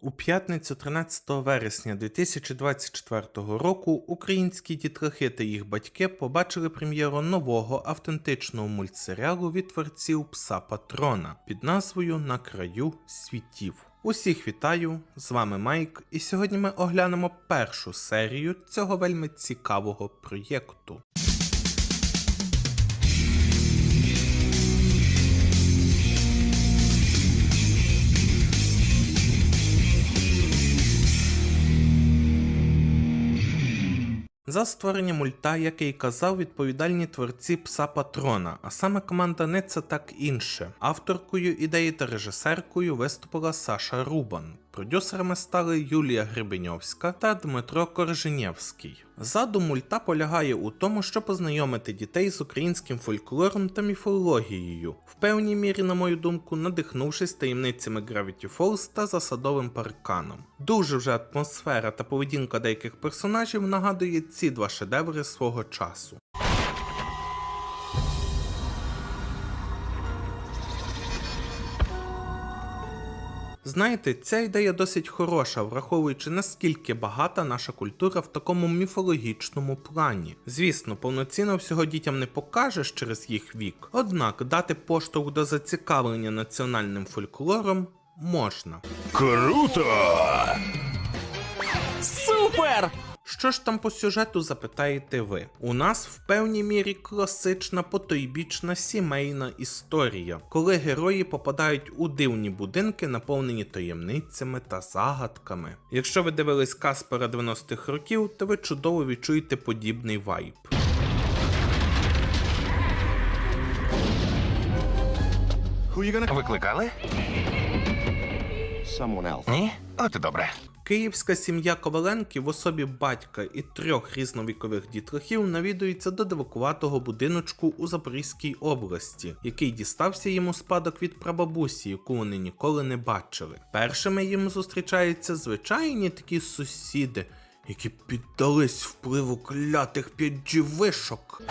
У п'ятницю 13 вересня 2024 року українські дітлахи та їх батьки побачили прем'єру нового автентичного мультсеріалу від творців пса Патрона під назвою На краю світів. Усіх вітаю! З вами Майк, і сьогодні ми оглянемо першу серію цього вельми цікавого проєкту. За створення мульта, який казав, відповідальні творці пса Патрона, а саме команда не це так інше. Авторкою ідеї та режисеркою виступила Саша Рубан. Продюсерами стали Юлія Гребеньовська та Дмитро Корженєвський. Задум мульта полягає у тому, щоб познайомити дітей з українським фольклором та міфологією, в певній мірі, на мою думку, надихнувшись таємницями Gravity Falls та засадовим парканом. Дуже вже атмосфера та поведінка деяких персонажів нагадує ці два шедеври свого часу. Знаєте, ця ідея досить хороша, враховуючи наскільки багата наша культура в такому міфологічному плані. Звісно, повноцінно всього дітям не покажеш через їх вік, однак дати поштовх до зацікавлення національним фольклором можна. Круто! Супер! Що ж там по сюжету запитаєте ви? У нас в певній мірі класична потойбічна сімейна історія, коли герої попадають у дивні будинки, наповнені таємницями та загадками. Якщо ви дивились Каспера 90-х років, то ви чудово відчуєте подібний вайб. Викликали? Ні? От і добре. Київська сім'я Коваленків в особі батька і трьох різновікових дітлахів навідується до девакуватого будиночку у Запорізькій області, який дістався їм у спадок від прабабусі, яку вони ніколи не бачили. Першими їм зустрічаються звичайні такі сусіди, які піддались впливу клятих підживишок.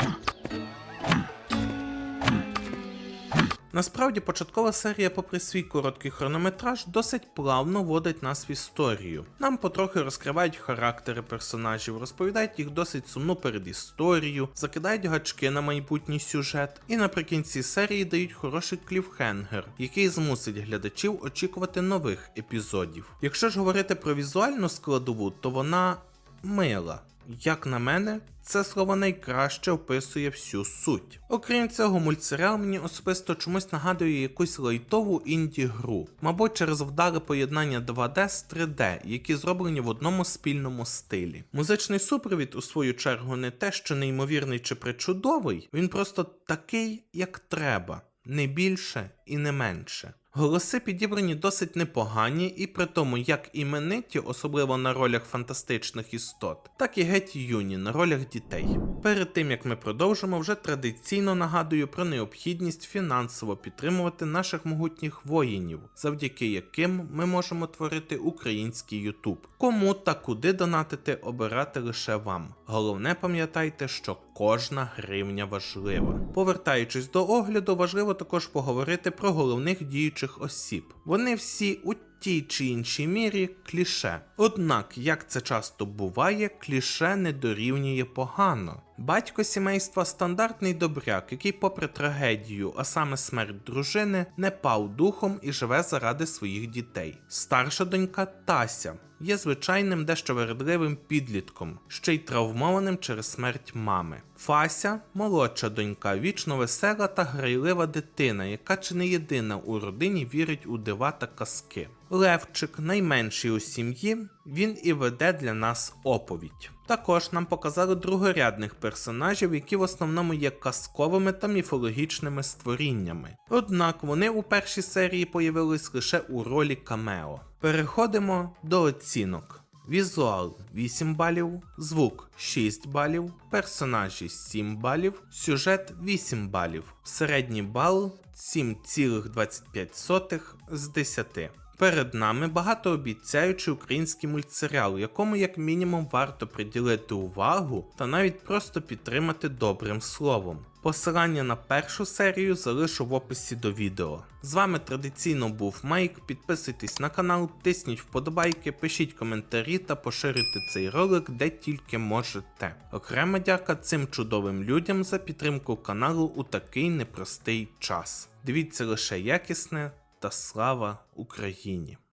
Насправді, початкова серія, попри свій короткий хронометраж, досить плавно водить нас в історію. Нам потрохи розкривають характери персонажів, розповідають їх досить сумну передісторію, закидають гачки на майбутній сюжет, і наприкінці серії дають хороший кліфхенгер, який змусить глядачів очікувати нових епізодів. Якщо ж говорити про візуальну складову, то вона мила. Як на мене, це слово найкраще описує всю суть. Окрім цього, мультсеріал мені особисто чомусь нагадує якусь лайтову інді-гру, мабуть, через вдале поєднання 2D з 3D, які зроблені в одному спільному стилі. Музичний супровід, у свою чергу, не те, що неймовірний чи причудовий, він просто такий, як треба, не більше і не менше. Голоси підібрані досить непогані, і при тому як імениті, особливо на ролях фантастичних істот, так і геть юні на ролях дітей. Перед тим як ми продовжимо, вже традиційно нагадую про необхідність фінансово підтримувати наших могутніх воїнів, завдяки яким ми можемо творити український Ютуб. Кому та куди донатити, обирати лише вам. Головне пам'ятайте, що кожна гривня важлива. Повертаючись до огляду, важливо також поговорити про головних діючих осіб. Вони всі у тій чи іншій мірі кліше. Однак, як це часто буває, кліше не дорівнює погано. Батько сімейства стандартний добряк, який, попри трагедію, а саме смерть дружини, не пав духом і живе заради своїх дітей. Старша донька Тася є звичайним дещо вередливим підлітком, ще й травмованим через смерть мами. Фася молодша донька, вічно весела та грайлива дитина, яка чи не єдина у родині вірить у дива та казки. Левчик, найменший у сім'ї, він і веде для нас оповідь. Також нам показали другорядних персонажів, які в основному є казковими та міфологічними створіннями. Однак вони у першій серії появились лише у ролі камео. Переходимо до оцінок. Візуал 8 балів, звук 6 балів, персонажі 7 балів, сюжет 8 балів, середній бал 7,25 з 10. Перед нами багатообіцяючий український мультсеріал, якому як мінімум варто приділити увагу та навіть просто підтримати добрим словом. Посилання на першу серію залишу в описі до відео. З вами традиційно був Майк. Підписуйтесь на канал, тисніть вподобайки, пишіть коментарі та поширюйте цей ролик де тільки можете. Окрема дяка цим чудовим людям за підтримку каналу у такий непростий час. Дивіться лише якісне та слава Україні!